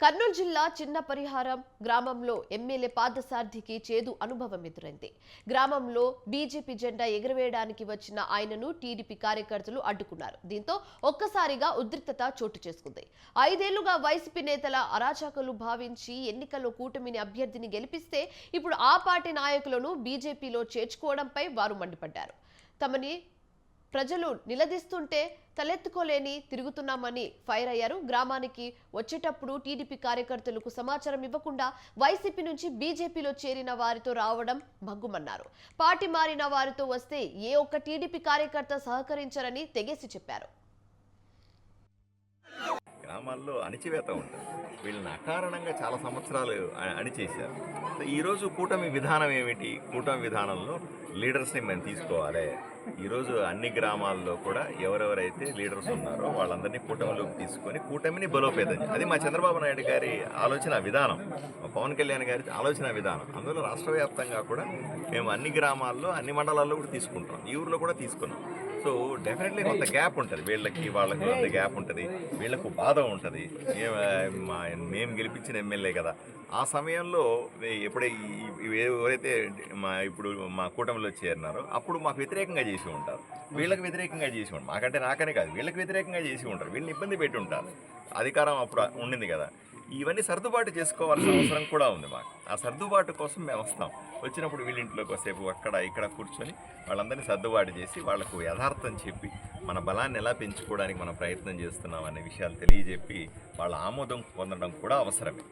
కర్నూలు జిల్లా చిన్న పరిహారం గ్రామంలో ఎమ్మెల్యే పాదసార్థికి చేదు అనుభవం ఎదురైంది. గ్రామంలో బీజేపీ జెండా ఎగురవేయడానికి వచ్చిన ఆయనను టీడీపీ కార్యకర్తలు అడ్డుకున్నారు. దీంతో ఒక్కసారిగా ఉద్రిక్తత చోటు చేసుకుంది. ఐదేళ్ళుగా వైసీపీ నేతల అరాచకులు భావించి ఎన్నికల్లో కూటమిని అభ్యర్థిని గెలిపిస్తే ఇప్పుడు ఆ పార్టీ నాయకులను బీజేపీలో చేర్చుకోవడంపై వారు మండిపడ్డారు. తమని ప్రజలు నిలదీస్తుంటే తలెత్తుకోలేని తిరుగుతున్నామని ఫైర్ అయ్యారు. గ్రామానికి వచ్చేటప్పుడు టీడీపీ కార్యకర్తలకు సమాచారం ఇవ్వకుండా వైసీపీ నుంచి బీజేపీలో చేరిన వారితో రావడం భగ్గుమన్నారు పార్టీ మారిన వారితో వస్తే ఏ ఒక్క టీడీపీ కార్యకర్త సహకరించరని తెగేసి చెప్పారు. గ్రామాల్లో అణిచివేత ఉంటుంది. వీళ్ళని అకారణంగా చాలా సంవత్సరాలు అణిచేశారు. ఈరోజు కూటమి విధానం ఏమిటి? కూటమి విధానంలో లీడర్స్ని మేము తీసుకోవాలి. ఈరోజు అన్ని గ్రామాల్లో కూడా ఎవరెవరైతే లీడర్స్ ఉన్నారో వాళ్ళందరినీ కూటమిలోకి తీసుకొని కూటమిని బలోపేతం అది మా చంద్రబాబు నాయుడు గారి ఆలోచన విధానం. మా పవన్ కళ్యాణ్ గారి ఆలోచన విధానం. అందులో రాష్ట్ర వ్యాప్తంగా కూడా మేము అన్ని గ్రామాల్లో అన్ని మండలాల్లో కూడా తీసుకుంటాం ఈ ఊర్లో కూడా తీసుకున్నాం. సో డెఫినెట్లీ కొంత గ్యాప్ ఉంటుంది. వీళ్ళకి వాళ్ళకి కొంత గ్యాప్ ఉంటుంది. వీళ్ళకు బాధ ఉంటుంది. ఏ- మా మేము గెలిపించిన ఎమ్మెల్యే కదా. ఆ సమయంలో ఎప్పుడే ఎవరైతే మా ఇప్పుడు మా కూటమిలో చేరినారో అప్పుడు మాకు వ్యతిరేకంగా చేసి ఉంటారు. వీళ్ళకి వ్యతిరేకంగా చేసి ఉంటారు. మాకంటే నాకనే కాదు. వీళ్ళకి వ్యతిరేకంగా చేసి ఉంటారు. వీళ్ళని ఇబ్బంది పెట్టి ఉంటారు. అధికారం అప్పుడు ఉండింది కదా. ఇవన్నీ సర్దుబాటు చేసుకోవాల్సిన అవసరం కూడా ఉంది మాకు. ఆ సర్దుబాటు కోసం మేము వస్తాం. వచ్చినప్పుడు వీళ్ళింట్లోకి వసేపు అక్కడ ఇక్కడ కూర్చొని వాళ్ళందరినీ సర్దుబాటు చేసి వాళ్ళకు యథార్థం చెప్పి మన బలాన్ని ఎలా పెంచుకోవడానికి మనం ప్రయత్నం చేస్తున్నాం అనే విషయాలు తెలియజెప్పి వాళ్ళ ఆమోదం పొందడం కూడా అవసరమే.